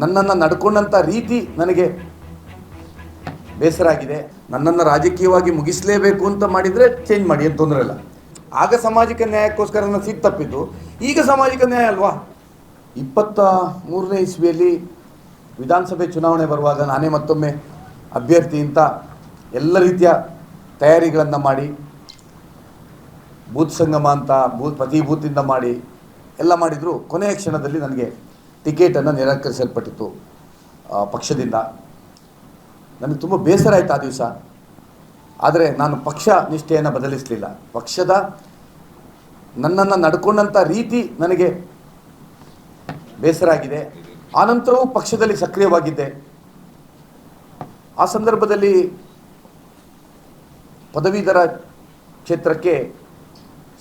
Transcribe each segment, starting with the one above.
ನನ್ನನ್ನು ನಡ್ಕೊಂಡಂಥ ರೀತಿ ನನಗೆ ಬೇಸರ ಆಗಿದೆ. ನನ್ನನ್ನು ರಾಜಕೀಯವಾಗಿ ಮುಗಿಸಲೇಬೇಕು ಅಂತ ಮಾಡಿದರೆ ಚೇಂಜ್ ಮಾಡಿ, ಏನು ತೊಂದರೆ ಇಲ್ಲ. ಆಗ ಸಾಮಾಜಿಕ ನ್ಯಾಯಕ್ಕೋಸ್ಕರ ನನ್ನ ಸೀಟ್ ತಪ್ಪಿದ್ದು. ಈಗ ಸಾಮಾಜಿಕ ನ್ಯಾಯ ಅಲ್ವಾ? ಇಪ್ಪತ್ತ ಮೂರನೇ ಇಸ್ವಿಯಲ್ಲಿ ವಿಧಾನಸಭೆ ಚುನಾವಣೆ ಬರುವಾಗ ನಾನೇ ಮತ್ತೊಮ್ಮೆ ಅಭ್ಯರ್ಥಿ ಅಂತ ಎಲ್ಲ ರೀತಿಯ ತಯಾರಿಗಳನ್ನು ಮಾಡಿ, ಬೂತ್ ಸಂಗಮ ಅಂತ, ಬೂತ್ ಪ್ರತಿ ಬೂತಿಂದ ಮಾಡಿ ಎಲ್ಲ ಮಾಡಿದರೂ. ಕೊನೆಯ ಕ್ಷಣದಲ್ಲಿ ನನಗೆ ಟಿಕೆಟನ್ನು ನಿರಾಕರಿಸಲ್ಪಟ್ಟಿತ್ತು ಪಕ್ಷದಿಂದ. ನನಗೆ ತುಂಬ ಬೇಸರ ಆಯಿತು ಆ ದಿವಸ. ಆದರೆ ನಾನು ಪಕ್ಷ ನಿಷ್ಠೆಯನ್ನು ಬದಲಿಸಲಿಲ್ಲ. ಪಕ್ಷದ ನನ್ನನ್ನು ನಡ್ಕೊಂಡಂಥ ರೀತಿ ನನಗೆ ಬೇಸರ ಆಗಿದೆ. ಆನಂತರವೂ ಪಕ್ಷದಲ್ಲಿ ಸಕ್ರಿಯವಾಗಿದ್ದೆ. ಆ ಸಂದರ್ಭದಲ್ಲಿ ಪದವೀಧರ ಕ್ಷೇತ್ರಕ್ಕೆ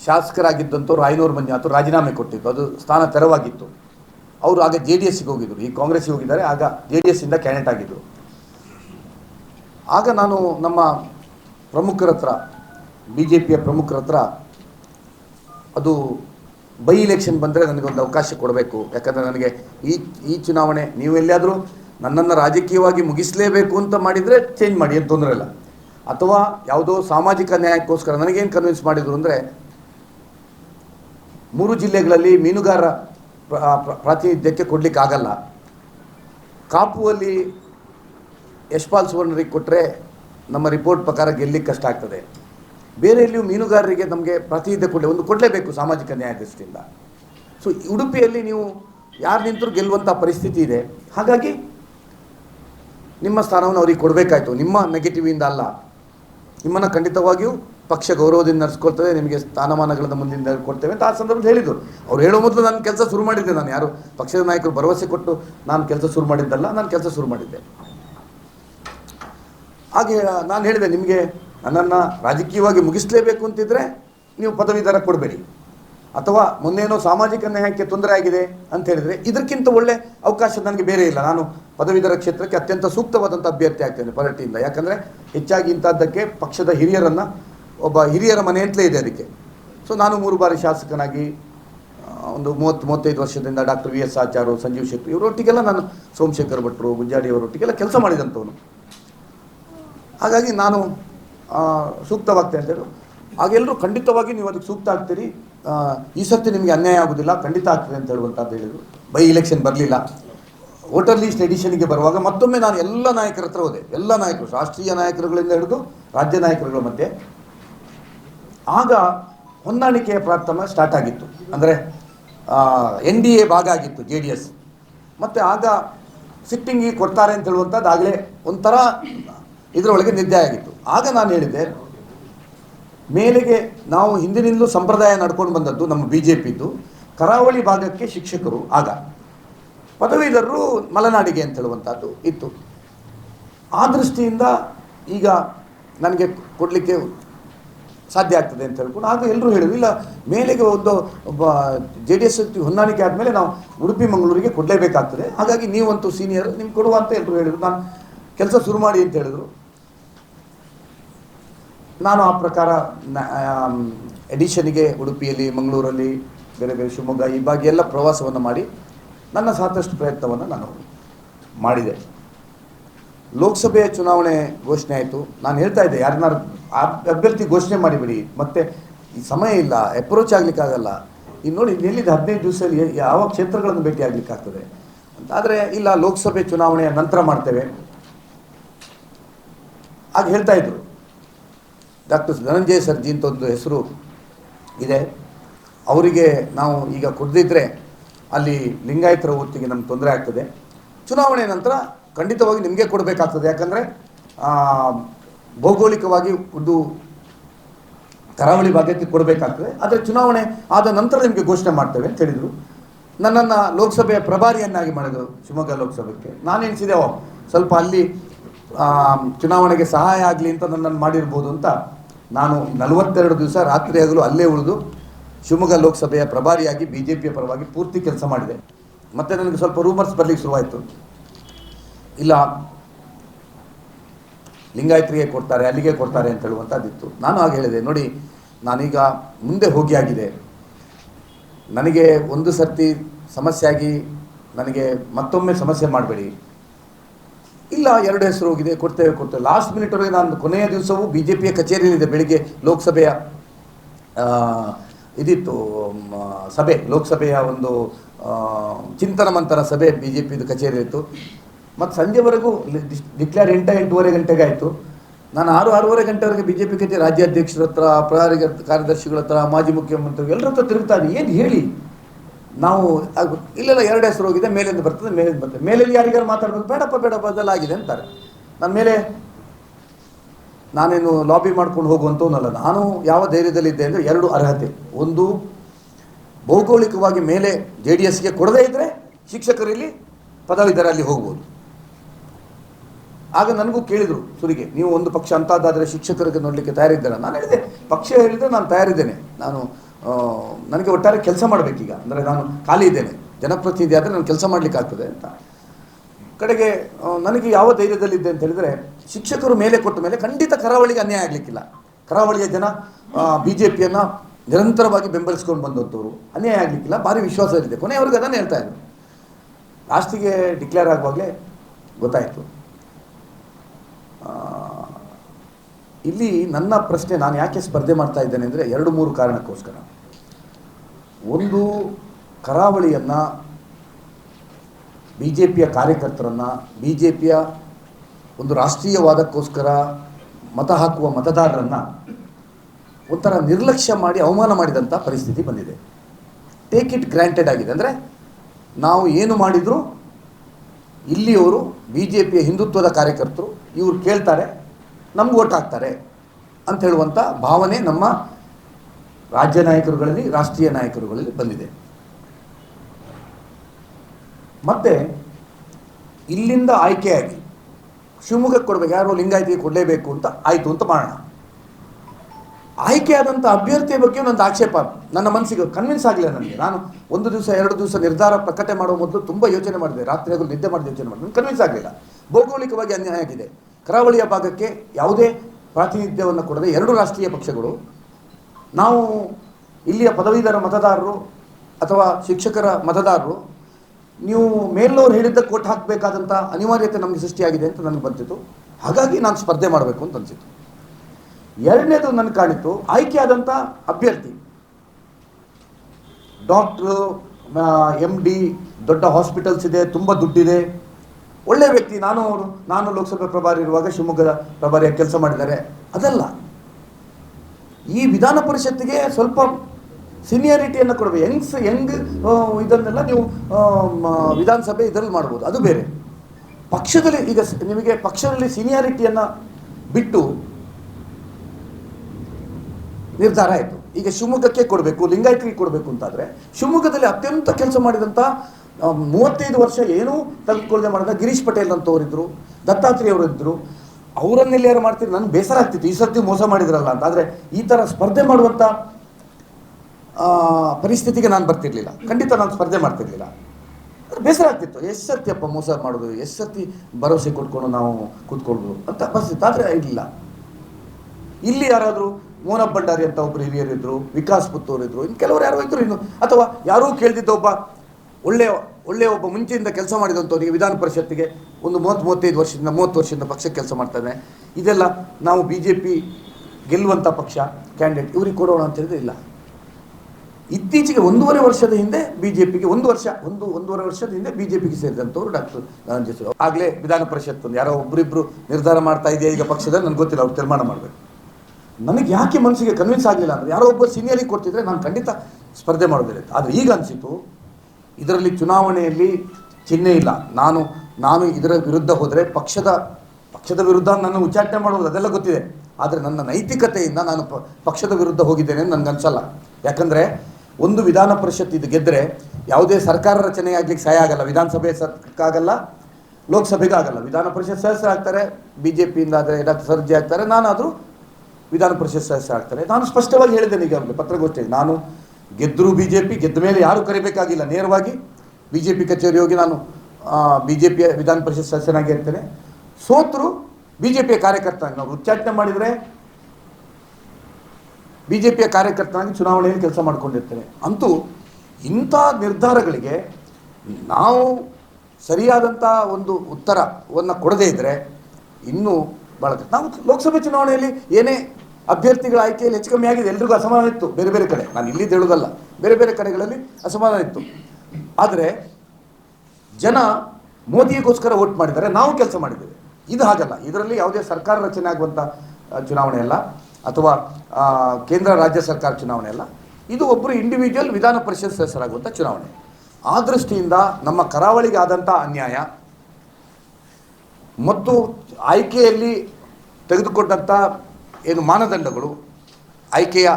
ಶಾಸಕರಾಗಿದ್ದಂಥವ್ರು ಐನೂರು ಮಂದಿ ಆತು ರಾಜೀನಾಮೆ ಕೊಟ್ಟಿದ್ದು. ಅದು ಸ್ಥಾನ ತೆರವಾಗಿತ್ತು. ಅವರು ಆಗ ಜೆ ಡಿ ಎಸ್ಸಿಗೆ ಹೋಗಿದ್ರು. ಈ ಕಾಂಗ್ರೆಸ್ಸಿಗೆ ಹೋಗಿದ್ದಾರೆ. ಆಗ ಜೆ ಡಿ ಎಸ್ಸಿಂದ ಕ್ಯಾಂಡಿಡೇಟ್ ಆಗಿದ್ದರು ಆಗ ನಾನು ನಮ್ಮ ಪ್ರಮುಖರ ಹತ್ರ, ಬಿ ಜೆ ಪಿಯ ಪ್ರಮುಖರ ಹತ್ರ ಅದು ಬೈ ಇಲೆಕ್ಷನ್ ಬಂದರೆ ನನಗೊಂದು ಅವಕಾಶ ಕೊಡಬೇಕು. ಯಾಕಂದರೆ ನನಗೆ ಈ ಈ ಚುನಾವಣೆ ನೀವು ಎಲ್ಲಿಯಾದರೂ ನನ್ನನ್ನು ರಾಜಕೀಯವಾಗಿ ಮುಗಿಸಲೇಬೇಕು ಅಂತ ಮಾಡಿದರೆ ಚೇಂಜ್ ಮಾಡಿ, ಏನು ತೊಂದರೆ ಇಲ್ಲ. ಅಥವಾ ಯಾವುದೋ ಸಾಮಾಜಿಕ ನ್ಯಾಯಕ್ಕೋಸ್ಕರ ನನಗೇನು ಕನ್ವಿನ್ಸ್ ಮಾಡಿದರು ಅಂದರೆ ಮೂರು ಜಿಲ್ಲೆಗಳಲ್ಲಿ ಮೀನುಗಾರ ಪ್ರಾತಿನಿಧ್ಯಕ್ಕೆ ಕೊಡ್ಲಿಕ್ಕೆ ಆಗಲ್ಲ. ಕಾಪುವಲ್ಲಿ ಯಶ್ಪಾಲ್ ಸುವರ್ಣರಿಗೆ ಕೊಟ್ಟರೆ ನಮ್ಮ ರಿಪೋರ್ಟ್ ಪ್ರಕಾರ ಗೆಲ್ಲಿಕ್ಕೆ ಕಷ್ಟ ಆಗ್ತದೆ. ಬೇರೆ ಎಲ್ಲಿಯೂ ಮೀನುಗಾರರಿಗೆ ನಮಗೆ ಪ್ರಾತಿನಿಧ್ಯ ಕೊಡಲಿ ಒಂದು ಕೊಡಲೇಬೇಕು ಸಾಮಾಜಿಕ ನ್ಯಾಯ ದೃಷ್ಟಿಯಿಂದ. ಸೊ ಉಡುಪಿಯಲ್ಲಿ ನೀವು ಯಾರು ನಿಂತರೂ ಗೆಲ್ಲುವಂಥ ಪರಿಸ್ಥಿತಿ ಇದೆ. ಹಾಗಾಗಿ ನಿಮ್ಮ ಸ್ಥಾನವನ್ನು ಅವರಿಗೆ ಕೊಡಬೇಕಾಯ್ತು. ನಿಮ್ಮ ನೆಗೆಟಿವಿಂದ ಅಲ್ಲ. ನಿಮ್ಮನ್ನು ಖಂಡಿತವಾಗಿಯೂ ಪಕ್ಷ ಗೌರವದಿಂದ ನಡೆಸ್ಕೊಳ್ತೇವೆ ನಿಮಗೆ ಸ್ಥಾನಮಾನಗಳನ್ನು ಮುಂದಿನ ಕೊಡ್ತೇವೆ ಅಂತ ಆ ಸಂದರ್ಭದಲ್ಲಿ ಹೇಳಿದರು. ಅವ್ರು ಹೇಳೋ ಮೊದಲು ನಾನು ಕೆಲಸ ಶುರು ಮಾಡಿದ್ದೆ, ನಾನು ಯಾರು ಪಕ್ಷದ ನಾಯಕರು ಭರವಸೆ ಕೊಟ್ಟು ನಾನು ಕೆಲಸ ಶುರು ಮಾಡಿದ್ದಲ್ಲ, ನಾನು ಕೆಲಸ ಶುರು ಮಾಡಿದ್ದೆ. ಹಾಗೆ ನಾನು ಹೇಳಿದೆ, ನಿಮಗೆ ನನ್ನನ್ನು ರಾಜಕೀಯವಾಗಿ ಮುಗಿಸಲೇಬೇಕು ಅಂತಿದ್ರೆ ನೀವು ಪದವೀಧರ ಕೊಡಬೇಡಿ. ಅಥವಾ ಮೊನ್ನೇನೋ ಸಾಮಾಜಿಕ ನ್ಯಾಯಕ್ಕೆ ತೊಂದರೆ ಆಗಿದೆ ಅಂತ ಹೇಳಿದರೆ ಇದಕ್ಕಿಂತ ಒಳ್ಳೆ ಅವಕಾಶ ನನಗೆ ಬೇರೆ ಇಲ್ಲ. ನಾನು ಪದವೀಧರ ಕ್ಷೇತ್ರಕ್ಕೆ ಅತ್ಯಂತ ಸೂಕ್ತವಾದಂಥ ಅಭ್ಯರ್ಥಿ ಆಗ್ತೇನೆ ಪರಟಿಯಿಂದ. ಯಾಕಂದರೆ ಹೆಚ್ಚಾಗಿ ಇಂಥದ್ದಕ್ಕೆ ಪಕ್ಷದ ಹಿರಿಯರನ್ನು ಒಬ್ಬ ಹಿರಿಯರ ಮನೆ ಅಂತಲೇ ಇದೆ ಅದಕ್ಕೆ. ಸೊ ನಾನು ಮೂರು ಬಾರಿ ಶಾಸಕನಾಗಿ ಒಂದು ಮೂವತ್ತು, ಮೂವತ್ತೈದು ವರ್ಷದಿಂದ doctor V S Achar Sanjeev Shetty ಇವರೊಟ್ಟಿಗೆಲ್ಲ ನಾನು ಸೋಮಶೇಖರ್ ಭಟ್ರು ಗುಂಜಾಡಿಯವರೊಟ್ಟಿಗೆಲ್ಲ ಕೆಲಸ ಮಾಡಿದಂಥವನು. ಹಾಗಾಗಿ ನಾನು ಸೂಕ್ತವಾಗ್ತೇನೆ ಅಂತ ಹೇಳಿ ಹಾಗೆಲ್ಲರೂ ಖಂಡಿತವಾಗಿ ನೀವು ಅದಕ್ಕೆ ಸೂಕ್ತ ಆಗ್ತೀರಿ. ಈ ಸರ್ತಿ ನಿಮಗೆ ಅನ್ಯಾಯ ಆಗೋದಿಲ್ಲ, ಖಂಡಿತ ಆಗ್ತದೆ ಅಂತ ಹೇಳುವಂಥದ್ದು ಹೇಳಿದರು. ಬೈ ಇಲೆಕ್ಷನ್ ಬರಲಿಲ್ಲ. ವೋಟರ್ ಲೀಸ್ಟ್ ಎಡಿಷನ್ಗೆ ಬರುವಾಗ ಮತ್ತೊಮ್ಮೆ ನಾನು ಎಲ್ಲ ನಾಯಕರ ಹತ್ರ ಹೋದೆ. ಎಲ್ಲ ನಾಯಕರು, ರಾಷ್ಟ್ರೀಯ ನಾಯಕರುಗಳಿಂದ ಹಿಡಿದು ರಾಜ್ಯ ನಾಯಕರುಗಳ ಮಧ್ಯೆ. ಆಗ ಹೊಂದಾಣಿಕೆಯ ಪ್ರಾರ್ಥನೆ ಸ್ಟಾರ್ಟ್ ಆಗಿತ್ತು. ಅಂದರೆ ಎನ್ ಡಿ ಎ ಭಾಗ ಆಗಿತ್ತು, ಜೆ ಡಿ ಎಸ್. ಮತ್ತು ಆಗ ಸಿಟ್ಟಿಂಗಿಗೆ ಕೊಡ್ತಾರೆ ಅಂತ ಹೇಳುವಂಥದ್ದು ಆಗಲೇ ಒಂಥರ ಇದರೊಳಗೆ ನಿದ್ದೆ ಆಗಿತ್ತು. ಆಗ ನಾನು ಹೇಳಿದೆ, ಮೇಲೆಗೆ ನಾವು ಹಿಂದಿನಿಂದಲೂ ಸಂಪ್ರದಾಯ ನಡ್ಕೊಂಡು ಬಂದದ್ದು ನಮ್ಮ ಬಿ ಜೆ ಪಿದ್ದು ಕರಾವಳಿ ಭಾಗಕ್ಕೆ ಶಿಕ್ಷಕರು ಆಗ. ಪದವೀಧರರು ಮಲೆನಾಡಿಗೆ ಅಂತ ಹೇಳುವಂಥದ್ದು ಇತ್ತು. ಆ ದೃಷ್ಟಿಯಿಂದ ಈಗ ನನಗೆ ಕೊಡಲಿಕ್ಕೆ ಸಾಧ್ಯ ಆಗ್ತದೆ ಅಂತ ಹೇಳ್ಕೊಂಡು ಆಗ ಎಲ್ಲರೂ ಹೇಳಿದ್ರು. ಇಲ್ಲ, ಮೇಲೆಗೆ ಒಂದು ಜೆ ಡಿ ಎಸ್ ಹೊಂದಾಣಿಕೆ ಆದಮೇಲೆ ನಾವು ಉಡುಪಿ, ಮಂಗಳೂರಿಗೆ ಕೊಡಲೇಬೇಕಾಗ್ತದೆ. ಹಾಗಾಗಿ ನೀವಂತೂ ಸೀನಿಯರ್ ನಿಮ್ಗೆ ಕೊಡುವ ಅಂತ ಎಲ್ಲರೂ ಹೇಳಿದರು. ನಾನು ಕೆಲಸ ಶುರು ಮಾಡಿ ಅಂತ ಹೇಳಿದರು. ನಾನು ಆ ಪ್ರಕಾರ ಎಡಿಷನ್ಗೆ ಉಡುಪಿಯಲ್ಲಿ, ಮಂಗಳೂರಲ್ಲಿ, ಬೇರೆ ಬೇರೆ ಶಿವಮೊಗ್ಗ, ಈ ಭಾಗ ಎಲ್ಲ ಪ್ರವಾಸವನ್ನು ಮಾಡಿ ನನ್ನ ಸಾಕಷ್ಟು ಪ್ರಯತ್ನವನ್ನು ನಾನು ಮಾಡಿದೆ. ಲೋಕಸಭೆಯ ಚುನಾವಣೆ ಘೋಷಣೆ ಆಯಿತು. ನಾನು ಹೇಳ್ತಾ ಇದ್ದೆ, ಯಾರನ್ನಾರು ಅಭ್ಯರ್ಥಿ ಘೋಷಣೆ ಮಾಡಿಬಿಡಿ. ಮತ್ತೆ ಈ ಸಮಯ ಇಲ್ಲ ಅಪ್ರೋಚ್ ಆಗಲಿಕ್ಕಾಗಲ್ಲ ಈಗ ನೋಡಿ ಎಲ್ಲಿದ್ದ ಹದಿನೈದು ದಿವಸದಲ್ಲಿ ಯಾವ ಕ್ಷೇತ್ರಗಳನ್ನು ಭೇಟಿ ಆಗಲಿಕ್ಕಾಗ್ತದೆ ಆದರೆ ಇಲ್ಲ, ಲೋಕಸಭೆ ಚುನಾವಣೆಯ ನಂತರ ಮಾಡ್ತೇವೆ. ಆಗ ಹೇಳ್ತಾ ಇದ್ರು. ಡಾಕ್ಟರ್ ಧನಂಜಯ ಸರ್ಜಿ ಅಂತ ಒಂದು ಹೆಸರು ಇದೆ. ಅವರಿಗೆ ನಾವು ಈಗ ಕೊಡದಿದ್ದರೆ ಅಲ್ಲಿ ಲಿಂಗಾಯತರ ಹೊತ್ತಿಗೆ ನಮ್ಗೆ ತೊಂದರೆ ಆಗ್ತದೆ. ಚುನಾವಣೆ ನಂತರ ಖಂಡಿತವಾಗಿ ನಿಮಗೆ ಕೊಡಬೇಕಾಗ್ತದೆ. ಯಾಕಂದರೆ ಭೌಗೋಳಿಕವಾಗಿ ಒಂದು ಕರಾವಳಿ ಭಾಗಕ್ಕೆ ಕೊಡಬೇಕಾಗ್ತದೆ. ಆದರೆ ಚುನಾವಣೆ ಆದ ನಂತರ ನಿಮಗೆ ಘೋಷಣೆ ಮಾಡ್ತೇವೆ ಅಂತ ಹೇಳಿದರು. ನನ್ನನ್ನು ಲೋಕಸಭೆಯ ಪ್ರಭಾರಿಯನ್ನಾಗಿ ಮಾಡಿದರು ಶಿವಮೊಗ್ಗ ಲೋಕಸಭೆಗೆ. ನಾನು ಎನಿಸಿದೆ ಓ, ಸ್ವಲ್ಪ ಅಲ್ಲಿ ಚುನಾವಣೆಗೆ ಸಹಾಯ ಆಗಲಿ ಅಂತ ನನ್ನನ್ನು ಮಾಡಿರ್ಬೋದು ಅಂತ ನಾನು ನಲವತ್ತೆರಡು ದಿವಸ ರಾತ್ರಿ ಆಗಲು ಅಲ್ಲೇ ಉಳಿದು ಶಿವಮೊಗ್ಗ ಲೋಕಸಭೆಯ ಪ್ರಭಾರಿಯಾಗಿ ಬಿ ಜೆ ಪಿಯ ಪರವಾಗಿ ಪೂರ್ತಿ ಕೆಲಸ ಮಾಡಿದೆ. ಮತ್ತು ನನಗೆ ಸ್ವಲ್ಪ ರೂಮರ್ಸ್ ಬರಲಿಕ್ಕೆ ಶುರುವಾಯಿತು. ಇಲ್ಲ. ಲಿಂಗಾಯತ್ರಿಗೆ ಕೊಡ್ತಾರೆ, ಅಲ್ಲಿಗೆ ಕೊಡ್ತಾರೆ ಅಂತ ಹೇಳುವಂಥದ್ದಿತ್ತು ನಾನು ಹಾಗೆ ಹೇಳಿದೆ, ನೋಡಿ, ನಾನೀಗ ಮುಂದೆ ಹೋಗಿ ಆಗಿದೆ. ನನಗೆ ಒಂದು ಸರ್ತಿ ಸಮಸ್ಯೆ ಆಗಿ ನನಗೆ ಮತ್ತೊಮ್ಮೆ ಸಮಸ್ಯೆ ಮಾಡಬೇಡಿ. ಇಲ್ಲ, ಎರಡು ಹೆಸರು ಹೋಗಿದೆ, ಕೊಡ್ತೇವೆ ಕೊಡ್ತೇವೆ. ಲಾಸ್ಟ್ ಮಿನಿಟ್ವರೆಗೆ ನಾನು ಕೊನೆಯ ದಿವಸವೂ ಬಿ ಜೆ ಪಿಯ ಕಚೇರಿಯಲ್ಲಿದೆ ಬೆಳಿಗ್ಗೆ ಲೋಕಸಭೆಯ ಇದಿತ್ತು ಸಭೆ, ಲೋಕಸಭೆಯ ಒಂದು ಚಿಂತನ ಮಂತರ ಸಭೆ ಬಿ ಜೆ ಪಿದು ಕಚೇರಿ ಇತ್ತು ಮತ್ತು ಸಂಜೆವರೆಗೂ ಡಿಕ್ಲೇರ್ ಎಂಟ, ಎಂಟೂವರೆ ಗಂಟೆಗೆ ಆಯಿತು. ನಾನು ಆರು, ಆರೂವರೆ ಗಂಟೆವರೆಗೆ ಬಿ ಜೆ ಪಿ ಕಚೇರಿ ರಾಜ್ಯಾಧ್ಯಕ್ಷರ ಹತ್ರ ಪ್ರಧಾನ ಕಾರ್ಯದರ್ಶಿಗಳ ಹತ್ರ, ಮಾಜಿ ಮುಖ್ಯಮಂತ್ರಿ ಎಲ್ಲರ ಹತ್ರ ತಿರುಗ್ತಾನೆ. ಏನು ಹೇಳಿ? ನಾವು ಇಲ್ಲೆಲ್ಲ ಎರಡು ಹೆಸರು ಹೋಗಿದೆ, ಮೇಲಿಂದ ಬರ್ತದೆ ಮೇಲಿಂದ ಬರ್ತದೆ. ಮೇಲೆಲ್ಲಿ ಯಾರಿಗಾರು ಮಾತಾಡಬೇಕು? ಬೇಡಪ್ಪ ಬೇಡಪ್ಪ ಅದೆಲ್ಲ ಆಗಿದೆ ಅಂತಾರೆ. ನನ್ನ ಮೇಲೆ ನಾನೇನು ಲಾಬಿ ಮಾಡ್ಕೊಂಡು ಹೋಗುವಂಥವನ್ನಲ್ಲ ನಾನು ಯಾವ ಧೈರ್ಯದಲ್ಲಿದ್ದೆ ಅಂದರೆ ಎರಡು ಅರ್ಹತೆ. ಒಂದು, ಭೌಗೋಳಿಕವಾಗಿ ಮೇಲೆ ಜೆ ಡಿ ಎಸ್ಗೆ ಕೊಡದೇ ಇದ್ದರೆ ಶಿಕ್ಷಕರಲ್ಲಿ ಪದವೀಧರಲ್ಲಿ ಹೋಗ್ಬೋದು. ಆಗ ನನಗೂ ಕೇಳಿದರು, ಸುರಿಗೆ, ನೀವು ಒಂದು ಪಕ್ಷ ಅಂತಾದಾದರೆ ಶಿಕ್ಷಕರಿಗೆ ನೋಡಲಿಕ್ಕೆ ತಯಾರಿದ್ದೀರಾ? ನಾನು ಹೇಳಿದೆ, ಪಕ್ಷ ಹೇಳಿದರೆ ನಾನು ತಯಾರಿದ್ದೇನೆ. ನಾನು ನನಗೆ ಒಟ್ಟಾರೆ ಕೆಲಸ ಮಾಡಬೇಕೀಗ. ಅಂದರೆ ನಾನು ಖಾಲಿ ಇದ್ದೇನೆ. ಜನಪ್ರತಿನಿಧಿ ಆದರೆ ನಾನು ಕೆಲಸ ಮಾಡಲಿಕ್ಕೆ ಆಗ್ತದೆ ಅಂತ. ಕಡೆಗೆ ನನಗೆ ಯಾವ ಧೈರ್ಯದಲ್ಲಿದ್ದೆ ಅಂತ ಹೇಳಿದರೆ, ಶಿಕ್ಷಕರು ಮೇಲೆ ಕೊಟ್ಟ ಮೇಲೆ ಖಂಡಿತ ಕರಾವಳಿಗೆ ಅನ್ಯಾಯ ಆಗಲಿಕ್ಕಿಲ್ಲ. ಕರಾವಳಿಯ ಜನ ಬಿ ಜೆ ಪಿಯನ್ನು ನಿರಂತರವಾಗಿ ಬೆಂಬಲಿಸ್ಕೊಂಡು ಬಂದಂಥವ್ರು ಅನ್ಯಾಯ ಆಗಲಿಕ್ಕಿಲ್ಲ, ಭಾರಿ ವಿಶ್ವಾಸವಿದೆ ಕೊನೆಯವರೆಗೆ ಅದನ್ನೇ ಹೇಳ್ತಾ ಇದ್ರು. ಲಾಸ್ಟಿಗೆ ಡಿಕ್ಲೇರ್ ಆಗುವಾಗಲೇ ಗೊತ್ತಾಯಿತು ಆ, ಇಲ್ಲಿ ನನ್ನ ಪ್ರಶ್ನೆ ನಾನು ಯಾಕೆ ಸ್ಪರ್ಧೆ ಮಾಡ್ತಾ ಇದ್ದೇನೆ ಅಂದರೆ ಎರಡು ಮೂರು ಕಾರಣಕ್ಕೋಸ್ಕರ. ಒಂದು, ಕರಾವಳಿಯನ್ನು ಬಿ ಜೆ ಪಿಯ ಕಾರ್ಯಕರ್ತರನ್ನು ಬಿ ಜೆ ಪಿಯ ಒಂದು ರಾಷ್ಟ್ರೀಯವಾದಕ್ಕೋಸ್ಕರ ಮತ ಹಾಕುವ ಮತದಾರರನ್ನು ಒಂಥರ ನಿರ್ಲಕ್ಷ್ಯ ಮಾಡಿ ಅವಮಾನ ಮಾಡಿದಂಥ ಪರಿಸ್ಥಿತಿ ಬಂದಿದೆ. ಟೇಕ್ ಇಟ್ ಗ್ರ್ಯಾಂಟೆಡ್ ಆಗಿದೆ. ಅಂದರೆ ನಾವು ಏನು ಮಾಡಿದರೂ, ಇಲ್ಲಿಯವರು ಬಿ ಜೆ ಪಿಯ ಹಿಂದುತ್ವದ ಕಾರ್ಯಕರ್ತರು ಇವರು ಕೇಳ್ತಾರೆ ನಮ್ಗೆ ಓಟ್ ಹಾಕ್ತಾರೆ ಅಂತ ಹೇಳುವಂಥ ಭಾವನೆ ನಮ್ಮ ರಾಜ್ಯ ನಾಯಕರುಗಳಲ್ಲಿ, ರಾಷ್ಟ್ರೀಯ ನಾಯಕರುಗಳಲ್ಲಿ ಬಂದಿದೆ. ಮತ್ತೆ ಇಲ್ಲಿಂದ ಆಯ್ಕೆಯಾಗಿ ಶಿವಮೊಗ್ಗಕ್ಕೆ ಕೊಡಬೇಕು, ಯಾರೋ ಲಿಂಗಾಯತಿಗೆ ಕೊಡಲೇಬೇಕು ಅಂತ ಆಯಿತು ಅಂತ ಮಾಡೋಣ. ಆಯ್ಕೆಯಾದಂಥ ಅಭ್ಯರ್ಥಿಯ ಬಗ್ಗೆ ಒಂದು ಆಕ್ಷೇಪ ನನ್ನ ಮನಸ್ಸಿಗೆ ಕನ್ವಿನ್ಸ್ ಆಗಲಿಲ್ಲ ನನಗೆ. ನಾನು ಒಂದು ದಿವಸ, ಎರಡು ದಿವಸ ನಿರ್ಧಾರ ಪ್ರಕಟಣೆ ಮಾಡುವ ಮೊದಲು ತುಂಬ ಯೋಚನೆ ಮಾಡಿದೆ. ರಾತ್ರಿ ಹಗಲು ನಿದ್ದೆ ಮಾಡಿದೆ ಯೋಚನೆ ಮಾಡಿದೆ. ಕನ್ವಿನ್ಸ್ ಆಗಲಿಲ್ಲ. ಭೌಗೋಳಿಕವಾಗಿ ಅನ್ಯಾಯ ಆಗಿದೆ. ಕರಾವಳಿಯ ಭಾಗಕ್ಕೆ ಯಾವುದೇ ಪ್ರಾತಿನಿಧ್ಯವನ್ನು ಕೊಡದೆ ಎರಡು ರಾಷ್ಟ್ರೀಯ ಪಕ್ಷಗಳು, ನಾವು ಇಲ್ಲಿಯ ಪದವೀಧರ ಮತದಾರರು ಅಥವಾ ಶಿಕ್ಷಕರ ಮತದಾರರು, ನೀವು ಮೇಲ್ನೋರು ಹೇಳಿದ್ದ ಕೋಟ್ ಹಾಕಬೇಕಾದಂಥ ಅನಿವಾರ್ಯತೆ ನಮಗೆ ಸೃಷ್ಟಿಯಾಗಿದೆ ಅಂತ ನನಗೆ ಬಂತಿತ್ತು ಹಾಗಾಗಿ ನಾನು ಸ್ಪರ್ಧೆ ಮಾಡಬೇಕು ಅಂತ ಅನಿಸಿತು. ಎರಡನೇದು ನನಗೆ ಕಾಣಿತ್ತು ಆಯ್ಕೆಯಾದಂಥ ಅಭ್ಯರ್ಥಿ. ಡಾಕ್ಟ್ರು ಎಂ ಡಿ ದೊಡ್ಡ ಹಾಸ್ಪಿಟಲ್ಸ್ ಇದೆ, ತುಂಬ ದುಡ್ಡಿದೆ. ಒಳ್ಳೆ ವ್ಯಕ್ತಿ, ನಾನು ಅವರು ನಾನು ಲೋಕಸಭೆ ಪ್ರಭಾರಿ ಇರುವಾಗ ಶಿವಮೊಗ್ಗದ ಪ್ರಭಾರಿಯಾಗಿ ಕೆಲಸ ಮಾಡಿದ್ದಾರೆ. ಅದಲ್ಲ. ಈ ವಿಧಾನ ಪರಿಷತ್ತಿಗೆ ಸ್ವಲ್ಪ ಸೀನಿಯರಿಟಿಯನ್ನು ಕೊಡಬೇಕು. ಯಂಗ್ಸ್ ಯಂಗ್ ಇದನ್ನೆಲ್ಲ ನೀವು ವಿಧಾನಸಭೆ ಇದರಲ್ಲಿ ಮಾಡ್ಬೋದು. ಅದು ಬೇರೆ. ಪಕ್ಷದಲ್ಲಿ, ಈಗ ನಿಮಗೆ ಪಕ್ಷದಲ್ಲಿ ಸೀನಿಯಾರಿಟಿಯನ್ನು ಬಿಟ್ಟು ನಿರ್ಧಾರ ಆಯಿತು. ಈಗ ಶಿವಮೊಗ್ಗಕ್ಕೆ ಕೊಡಬೇಕು ಲಿಂಗಾಯತಿಗೆ ಕೊಡಬೇಕು ಅಂತಾದರೆ, ಶಿವಮೊಗ್ಗದಲ್ಲಿ ಅತ್ಯಂತ ಕೆಲಸ ಮಾಡಿದಂಥ ಮೂವತ್ತೈದು ವರ್ಷ ಏನೂ ತಲುಪಿಕೊಳ್ಳದೆ ಮಾಡಿದ ಗಿರೀಶ್ ಪಟೇಲ್ ಅಂತವರಿದ್ದರು ದತ್ತಾತ್ರೇಯ ಅವರಿದ್ದರು ಅವರನ್ನೆಲ್ಲಿ ಯಾರು ಮಾಡ್ತೀರಿ ನನಗೆ ಬೇಸರ ಆಗ್ತಿತ್ತು. ಈ ಸರ್ತಿ ಮೋಸ ಮಾಡಿದ್ರಲ್ಲ ಅಂತ. ಆದರೆ ಈ ಥರ ಸ್ಪರ್ಧೆ ಮಾಡುವಂಥ ಪರಿಸ್ಥಿತಿಗೆ ನಾನು ಬರ್ತಿರ್ಲಿಲ್ಲ. ಖಂಡಿತ ನಾನು ಸ್ಪರ್ಧೆ ಮಾಡ್ತಿರ್ಲಿಲ್ಲ. ಬೇಸರ ಆಗ್ತಿತ್ತು. ಎಷ್ಟು ಸರ್ತಿ ಅಪ್ಪ ಮೋಸ ಮಾಡೋದು? ಎಷ್ಟು ಸರ್ತಿ ಭರವಸೆ ಕೊಟ್ಕೊಂಡು ನಾವು ಕೂತ್ಕೊಳ್ಬೋದು ಅಂತ ಪರಿಸ್ಥಿತಿ. ಆದರೆ ಇಲ್ಲ. ಇಲ್ಲಿ ಯಾರಾದರೂ ಮೋನ ಭಂಡಾರಿ ಅಂತ ಒಬ್ಬರು ಹಿರಿಯರಿದ್ದರು ವಿಕಾಸ್ ಪುತ್ತೂರು ಇದ್ರು ಇನ್ನು ಕೆಲವರು ಯಾರೋ ಇದ್ದರು ಇನ್ನು. ಅಥವಾ ಯಾರೂ ಕೇಳ್ದಿದ್ದ ಒಬ್ಬ ಒಳ್ಳೆಯ ಒಳ್ಳೆಯ ಒಬ್ಬ ಮುಂಚೆಯಿಂದ ಕೆಲಸ ಮಾಡಿದಂಥವನಿಗೆ ವಿಧಾನ ಪರಿಷತ್ತಿಗೆ ಒಂದು ಮೂವತ್ತು ಮೂವತ್ತೈದು ವರ್ಷದಿಂದ, ಮೂವತ್ತು ವರ್ಷದಿಂದ ಪಕ್ಷಕ್ಕೆ ಕೆಲಸ ಮಾಡ್ತಾನೆ ಇದೆಲ್ಲ ನಾವು ಬಿ ಜೆ ಪಿ ಗೆಲ್ಲುವಂಥ ಪಕ್ಷ ಕ್ಯಾಂಡಿಡೇಟ್ ಇವ್ರಿಗೆ ಕೊಡೋಣ ಅಂತ ಹೇಳಿದ್ರೆ ಇಲ್ಲ. ಇತ್ತೀಚೆಗೆ ಒಂದೂವರೆ ವರ್ಷದ ಹಿಂದೆ ಬಿ ಜೆ ಪಿಗೆ ಒಂದು ವರ್ಷ, ಒಂದು, ಒಂದೂವರೆ ವರ್ಷದ ಹಿಂದೆ ಬಿ ಜೆ ಪಿಗೆ ಸೇರಿದಂಥವ್ರು ಡಾಕ್ಟರ್ ಧನಂಜಯ ಆಗಲೇ ವಿಧಾನ ಪರಿಷತ್ ಒಂದು ಯಾರೋ ಒಬ್ಬರಿಬ್ಬರು ನಿರ್ಧಾರ ಮಾಡ್ತಾ ಇದೆಯಾ ಈಗ ಪಕ್ಷದ ನನಗೆ ಗೊತ್ತಿಲ್ಲ, ಅವ್ರು ತೀರ್ಮಾನ ಮಾಡಬೇಕು. ನನಗೆ ಯಾಕೆ ಮನಸ್ಸಿಗೆ ಕನ್ವಿನ್ಸ್ ಆಗಲಿಲ್ಲ ಅಂದರೆ ಯಾರೋ ಒಬ್ಬ ಸೀನಿಯರಿಗೆ ಕೊಡ್ತಿದ್ರೆ ನಾನು ಖಂಡಿತ ಸ್ಪರ್ಧೆ ಮಾಡೋದಿಲ್ಲ ಆದರೆ ಈಗ ಅನಿಸಿತು ಇದರಲ್ಲಿ ಚುನಾವಣೆಯಲ್ಲಿ ಚಿಹ್ನೆ ಇಲ್ಲ. ನಾನು ನಾನು ಇದರ ವಿರುದ್ಧ ಹೋದರೆ ಪಕ್ಷದ ಪಕ್ಷದ ವಿರುದ್ಧ ನನ್ನ ಉಚ್ಚಾಟನೆ ಮಾಡುವುದು ಅದೆಲ್ಲ ಗೊತ್ತಿದೆ. ಆದರೆ ನನ್ನ ನೈತಿಕತೆಯಿಂದ ನಾನು ಪಕ್ಷದ ವಿರುದ್ಧ ಹೋಗಿದ್ದೇನೆ ಅಂತ ನನಗೆ ಅನ್ಸಲ್ಲ ಯಾಕಂದರೆ ಒಂದು ವಿಧಾನ ಪರಿಷತ್ ಇದು ಗೆದ್ದರೆ ಯಾವುದೇ ಸರ್ಕಾರ ರಚನೆ ಆಗ್ಲಿಕ್ಕೆ ಸಹಾಯ ಆಗಲ್ಲ. ವಿಧಾನಸಭೆ ಸರ್ಕಾಗಲ್ಲ ಲೋಕಸಭೆಗಾಗಲ್ಲ ವಿಧಾನ ಪರಿಷತ್ ಸದಸ್ಯರಾಗ್ತಾರೆ ಬಿ ಜೆ ಪಿಯಿಂದ ಆದರೆ ಡಾಕ್ಟರ್ ಸರ್ಜಿ ಆಗ್ತಾರೆ, ನಾನಾದರೂ ವಿಧಾನ ಪರಿಷತ್ ಸದಸ್ಯ ಆಗ್ತಾರೆ ನಾನು ಸ್ಪಷ್ಟವಾಗಿ ಹೇಳಿದ್ದೇನೆ ಈಗ ಅವ್ರಿಗೆ ಪತ್ರಗೋಷ್ಠಿಯಲ್ಲಿ. ನಾನು ಗೆದ್ದರು ಬಿ ಜೆ ಪಿ ಗೆದ್ದ ಮೇಲೆ ಯಾರೂ ಕರಿಬೇಕಾಗಿಲ್ಲ. ನೇರವಾಗಿ ಬಿ ಜೆ ಪಿ ಕಚೇರಿ ಹೋಗಿ ನಾನು ಬಿ ಜೆ ಪಿಯ ವಿಧಾನ ಪರಿಷತ್ ಸದಸ್ಯನಾಗಿ ಇರ್ತೇನೆ. ಸೋತರು ಬಿ ಜೆ ಪಿಯ ಕಾರ್ಯಕರ್ತನಾಗಿ. ನಾವು ಉಚ್ಚಾಟನೆ ಮಾಡಿದರೆ ಬಿ ಜೆ ಪಿಯ ಕಾರ್ಯಕರ್ತನಾಗಿ ಚುನಾವಣೆಯಲ್ಲಿ ಕೆಲಸ ಮಾಡಿಕೊಂಡಿರ್ತೇನೆ. ಅಂತೂ ಇಂಥ ನಿರ್ಧಾರಗಳಿಗೆ ನಾವು ಸರಿಯಾದಂಥ ಒಂದು ಉತ್ತರವನ್ನು ಕೊಡದೇ ಇದ್ದರೆ ಇನ್ನೂ ಭಾಳ ನಾವು ಲೋಕಸಭೆ ಚುನಾವಣೆಯಲ್ಲಿ ಏನೇ ಅಭ್ಯರ್ಥಿಗಳ ಆಯ್ಕೆಯಲ್ಲಿ ಹೆಚ್ಚು ಕಮ್ಮಿ ಆಗಿದೆ. ಎಲ್ರಿಗೂ ಅಸಮಾಧಾನ ಇತ್ತು. ಬೇರೆ ಬೇರೆ ಕಡೆ. ನಾನು ಇಲ್ಲಿ ಹೇಳೋದಲ್ಲ ಬೇರೆ ಬೇರೆ ಕಡೆಗಳಲ್ಲಿ ಅಸಮಾಧಾನ ಇತ್ತು. ಆದರೆ ಜನ ಮೋದಿಗೋಸ್ಕರ ವೋಟ್ ಮಾಡಿದ್ದಾರೆ. ನಾವು ಕೆಲಸ ಮಾಡಿದ್ದೇವೆ. ಇದು ಹಾಗಲ್ಲ. ಇದರಲ್ಲಿ ಯಾವುದೇ ಸರ್ಕಾರ ರಚನೆ ಆಗುವಂಥ ಚುನಾವಣೆ ಅಲ್ಲ. ಅಥವಾ ಕೇಂದ್ರ, ರಾಜ್ಯ ಸರ್ಕಾರ ಚುನಾವಣೆ ಅಲ್ಲ. ಇದು ಒಬ್ಬರು ಇಂಡಿವಿಜುವಲ್ ವಿಧಾನ ಪರಿಷತ್ ಸದಸ್ಯರಾಗುವಂಥ ಚುನಾವಣೆ. ಆ ದೃಷ್ಟಿಯಿಂದ ನಮ್ಮ ಕರಾವಳಿಗೆ ಆದಂಥ ಅನ್ಯಾಯ ಮತ್ತು ಆಯ್ಕೆಯಲ್ಲಿ ತೆಗೆದುಕೊಂಡಂಥ ಏನು ಮಾನದಂಡಗಳು ಆಯ್ಕೆಯ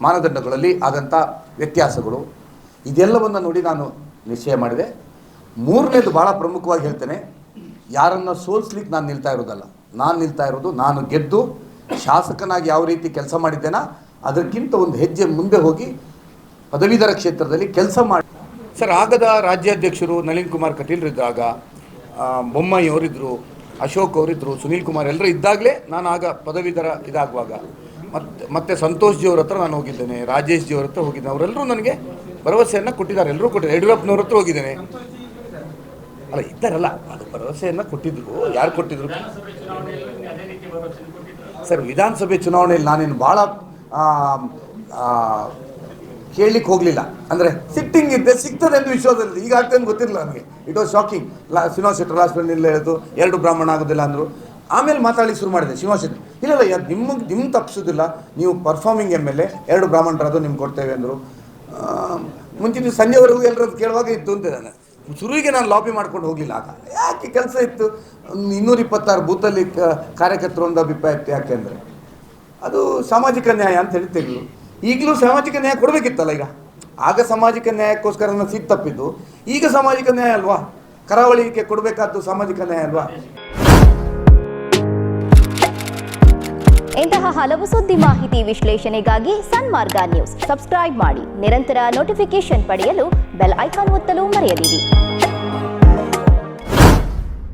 ಮಾನದಂಡಗಳಲ್ಲಿ ಆದಂಥ ವ್ಯತ್ಯಾಸಗಳು ಇದೆಲ್ಲವನ್ನು ನೋಡಿ ನಾನು ನಿಶ್ಚಯ ಮಾಡಿದೆ. ಮೂರನೇದು ಭಾಳ ಪ್ರಮುಖವಾಗಿ ಹೇಳ್ತೇನೆ ಯಾರನ್ನು ಸೋಲಿಸ್ಲಿಕ್ಕೆ ನಾನು ನಿಲ್ತಾ ಇರೋದಲ್ಲ. ನಾನು ನಿಲ್ತಾ ಇರೋದು ನಾನು ಗೆದ್ದು ಶಾಸಕನಾಗಿ ಯಾವ ರೀತಿ ಕೆಲಸ ಮಾಡಿದ್ದೇನೋ ಅದಕ್ಕಿಂತ ಒಂದು ಹೆಜ್ಜೆ ಮುಂದೆ ಹೋಗಿ ಪದವೀಧರ ಕ್ಷೇತ್ರದಲ್ಲಿ ಕೆಲಸ ಮಾಡಿ. ಸರ್ ಆಗದ ರಾಜ್ಯಾಧ್ಯಕ್ಷರು ನಳಿನ್ ಕುಮಾರ್ ಕಟೀಲ್ರಿದ್ದಾಗ ಆ, ಬೊಮ್ಮಾಯಿ ಅವರಿದ್ದರು ಅಶೋಕ್ ಅವರಿದ್ದರು ಸುನೀಲ್ ಕುಮಾರ್ ಎಲ್ಲರೂ ಇದ್ದಾಗಲೇ ನಾನು ಆಗ ಪದವೀಧರ ಇದಾಗುವಾಗ. ಮತ್ತೆ ಮತ್ತೆ ಸಂತೋಷ್ ಜಿ ಅವ್ರ ಹತ್ರ ನಾನು ಹೋಗಿದ್ದೇನೆ, ರಾಜೇಶ್ ಜಿ ಅವ್ರ ಹತ್ರ ಹೋಗಿದ್ದೇನೆ, ಅವರೆಲ್ಲರೂ ನನಗೆ ಭರವಸೆಯನ್ನು ಕೊಟ್ಟಿದ್ದಾರೆ ಎಲ್ಲರೂ ಕೊಟ್ಟಿದ್ದಾರೆ, ಯಡಿಯೂರಪ್ಪನವ್ರ ಹತ್ರ ಹೋಗಿದ್ದೇನೆ. ಅಲ್ಲ, ಇದ್ದಾರಲ್ಲ, ಅದು ಭರವಸೆಯನ್ನು ಕೊಟ್ಟಿದ್ರು, ಯಾರು ಕೊಟ್ಟಿದ್ರು? ಸರ್, ವಿಧಾನಸಭೆ ಚುನಾವಣೆಯಲ್ಲಿ ನಾನೇನು ಭಾಳ ಕೇಳಲಿಕ್ಕೆ ಹೋಗಲಿಲ್ಲ. ಅಂದರೆ ಸಿಟ್ಟಿಂಗ್ ಇದ್ದೆ ಸಿಗ್ತದೆ ಎಂದು ವಿಶ್ವದಲ್ಲಿ ಈಗ ಆಗ್ತದೆ ಅಂತ ಗೊತ್ತಿರಲಿಲ್ಲ ನನಗೆ ಇಟ್ ವಾಸ್ ಶಾಕಿಂಗ್ ಲಾ ಶ್ರೀನಿವಾಸ ಶೆಟ್ಟರ್ ಲಾಸ್ಟ್ ಇಲ್ಲ ಎರಡು ಬ್ರಾಹ್ಮಣ ಆಗೋದಿಲ್ಲ ಅಂದರು. ಆಮೇಲೆ ಮಾತಾಡಲಿಕ್ಕೆ ಶುರು ಮಾಡಿದೆ. ಶ್ರೀನಿವಾಸ ಶೆಟ್ಟಿ ಇಲ್ಲ ಇಲ್ಲ ನಿಮಗೆ ನಿಮ್ಮ ತಪ್ಪಿಸೋದಿಲ್ಲ. ನೀವು ಪರ್ಫಾರ್ಮಿಂಗ್ ಎಂ ಎಲ್ ಎ, ಎರಡು ಬ್ರಾಹ್ಮಣರಾದ್ರು ನಿಮ್ಗೆ ಕೊಡ್ತೇವೆ ಅಂದರು. ಮುಂಚಿನ ಸಂಜೆವರೆಗೂ ಎಲ್ಲರದ್ದು ಕೇಳುವಾಗ ಇತ್ತು ಅಂತ ನಾನು ಶುರುವಿಗೆ ನಾನು ಲಾಬಿ ಮಾಡ್ಕೊಂಡು ಹೋಗಲಿಲ್ಲ ಆಗ. ಯಾಕೆ ಕೆಲಸ ಇತ್ತು? ಇನ್ನೂರ ಇಪ್ಪತ್ತಾರು ಬೂತಲ್ಲಿ ಕ- ಕಾರ್ಯಕರ್ತರು ಒಂದು ಅಭಿಪ್ರಾಯ ಇತ್ತು ಯಾಕೆಂದರೆ ಅದು ಸಾಮಾಜಿಕ ನ್ಯಾಯ ಅಂತ ಹೇಳಿ ತೆಗೆದು ಈಗಲೂ ಸಾಮಾಜಿಕ ನ್ಯಾಯ ಕೊಡಬೇಕಿತ್ತಲ್ಲ ಈಗ? ಆಗ ಸಾಮಾಜಿಕ ನ್ಯಾಯಕ್ಕೋಸ್ಕರ ನಾನು ಸೀಟ್ ತಪ್ಪಿದ್ದು. ಈಗ ಸಾಮಾಜಿಕ ನ್ಯಾಯ ಅಲ್ವಾ? ಕರಾವಳಿಗೆ ಕೊಡಬೇಕಾದ್ದು ಸಾಮಾಜಿಕ ನ್ಯಾಯ ಅಲ್ವಾ? ಇಂತಹ ಹಲವು ಸುದ್ದಿ ಮಾಹಿತಿ ವಿಶ್ಲೇಷಣೆಗಾಗಿ ಸನ್ಮಾರ್ಗ ನ್ಯೂಸ್. ಸಬ್ಸ್ಕ್ರೈಬ್ ಮಾಡಿ. ನಿರಂತರ ನೋಟಿಫಿಕೇಶನ್ ಪಡೆಯಲು ಬೆಲ್ ಐಕಾನ್ ಒತ್ತಲು ಮರೆಯದಿರಿ.